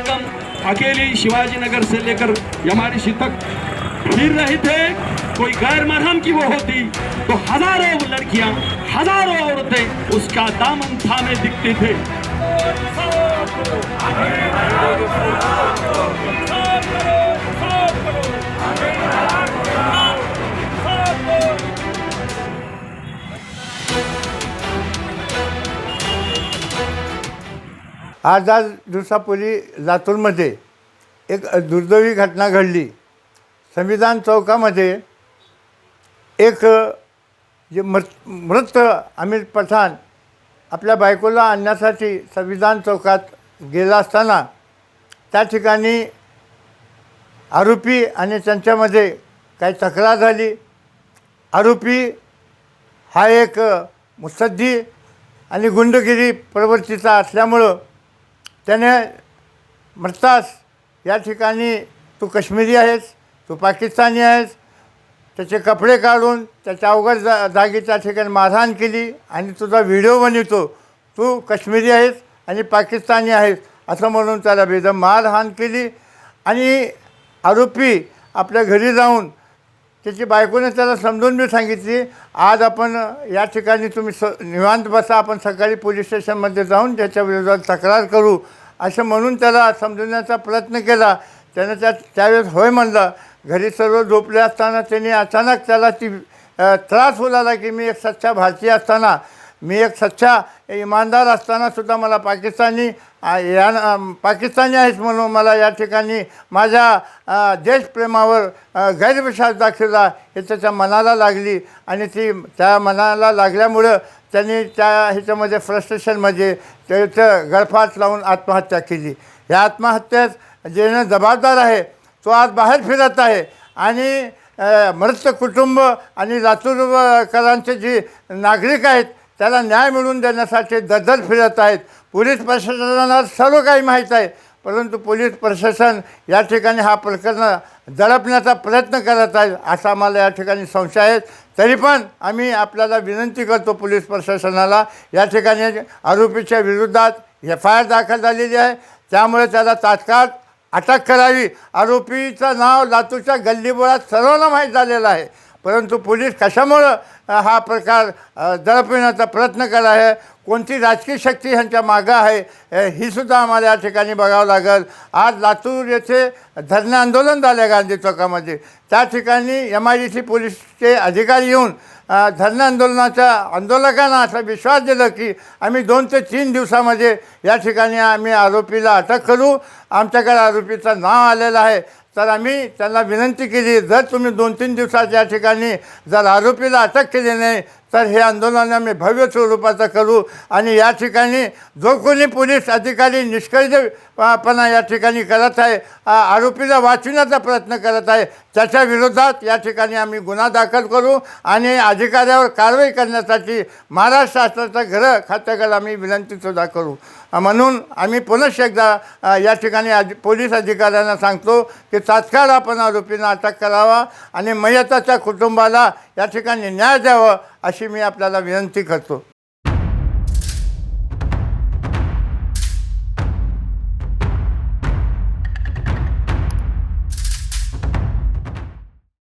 हम अकेली शिवाजी नगर से लेकर यमारिशी तक फिर रहे थे। कोई गैर मरहम की वो होती तो हजारों लड़कियां हजारों औरतें उसका दामन थामे दिखती थे। आज आज दिवसापूर्वी लातूरमध्ये एक दुर्दैवी घटना घडली. संविधान चौकामध्ये एक जे मृत मृत अमिर पठाण आपल्या बायकोला आणण्यासाठी संविधान चौकात गेला असताना त्या ठिकाणी आरोपी आणि त्यांच्यामध्ये काही तक्रार झाली. आरोपी हा एक मुत्सद्दी आणि गुंडगिरी प्रवृत्तीचा असल्यामुळं त्याने मृतास या ठिकाणी तू काश्मीरी आहेस तू पाकिस्तानी आहेस त्याचे कपडे काढून त्याच्या अवघड जा जागी त्या ठिकाणी मारहाण केली आणि तुझा व्हिडिओ बनवतो. तू काश्मीरी आहेस आणि पाकिस्तानी आहेस. असं म्हणून त्याला बेदम मारहाण केली आणि आरोपी आपल्या घरी जाऊन त्याची बायकोने त्याला समजून मी सांगितली आज आपण या ठिकाणी तुम्ही स निवांत बसा आपण सकाळी पोलीस स्टेशनमध्ये जाऊन त्याच्या विरोधात तक्रार करू. असं म्हणून त्याला समजवण्याचा प्रयत्न केला. त्यानं त्या त्यावेळेस होय म्हणलं. घरी सर्व झोपले असताना त्यांनी अचानक त्याला ती त्रास होऊ लागला की मी एक सच्चा भारतीय असताना. मी एक सच्चा इमानदार असताना सुद्धा मला पाकिस्तानी या पाकिस्तानी आहेस म्हणून मला या ठिकाणी माझ्या देशप्रेमावर गैरविश्वास दाखवला हे त्याच्या मनाला लागली. आणि ती त्या मनाला लागल्यामुळं त्यांनी त्या ह्याच्यामध्ये फ्रस्ट्रेशनमध्ये त्याचं गळफास लावून आत्महत्या केली. या आत्महत्येत जेणं जबाबदार आहे तो आज बाहेर फिरत आहे. आणि मृत कुटुंब आणि लातूरकरांचे जे नागरिक आहेत त्याला न्याय मिळवून देण्यासाठी दद्दल फिरत आहेत. पोलीस प्रशासनाला सर्व काही माहीत आहे. परंतु पोलीस प्रशासन या ठिकाणी हा प्रकरण दडपण्याचा प्रयत्न करत आहे असा आम्हाला या ठिकाणी संशय आहे. तरी पण आम्ही आपल्याला विनंती करतो पोलीस प्रशासनाला या ठिकाणी आरोपीच्या विरोधात एफ आय आर दाखल झालेली आहे. त्यामुळे त्याला तात्काळ अटक करावी. आरोपीचं नाव लातूरच्या गल्लीबोळात सर्वांना माहीत झालेलं आहे. परंतु पोलीस कशामुळं हा प्रकार अ, दडपण्याचा प्रयत्न करा आहे? कोणती राजकीय शक्ती ह्यांच्या मागं आहे? ही सुद्धा आम्हाला या ठिकाणी बघावं लागेल. आज लातूर येथे धरणे आंदोलन झालं गांधी चौकामध्ये. त्या ठिकाणी एम आय डी सी पोलीसचे अधिकारी येऊन अ, धरणे आंदोलनाच्या आंदोलकांना असा विश्वास दिला की आम्ही दोन ते तीन दिवसामध्ये या ठिकाणी आम्ही आरोपीला अटक करू. आमच्याकडे आरोपीचं नाव आलेलं आहे. तर आम्ही त्यांना विनंती केली जर तुम्ही दोन तीन दिवसात या ठिकाणी जर आरोपीला अटक केली नाही तर हे आंदोलन आम्ही भव्य स्वरूपाचं करू आणि या ठिकाणी जो कोणी पोलीस अधिकारी निष्कर्षपणा या ठिकाणी करत आहे आरोपीला वाचविण्याचा प्रयत्न करत आहे त्याच्या विरोधात या ठिकाणी आम्ही गुन्हा दाखल करू आणि अधिकाऱ्यावर कारवाई करण्यासाठी महाराष्ट्र शासनाचं घर खात्याकडे आम्ही विनंतीसुद्धा करू. म्हणून आम्ही पुनश एकदा या ठिकाणी अधि पोलीस अधिकाऱ्यांना सांगतो की तात्काळ आपण आरोपींना अटक करावा आणि मयताच्या कुटुंबाला या ठिकाणी न्याय द्यावं अशी मी आपल्याला विनंती करतो.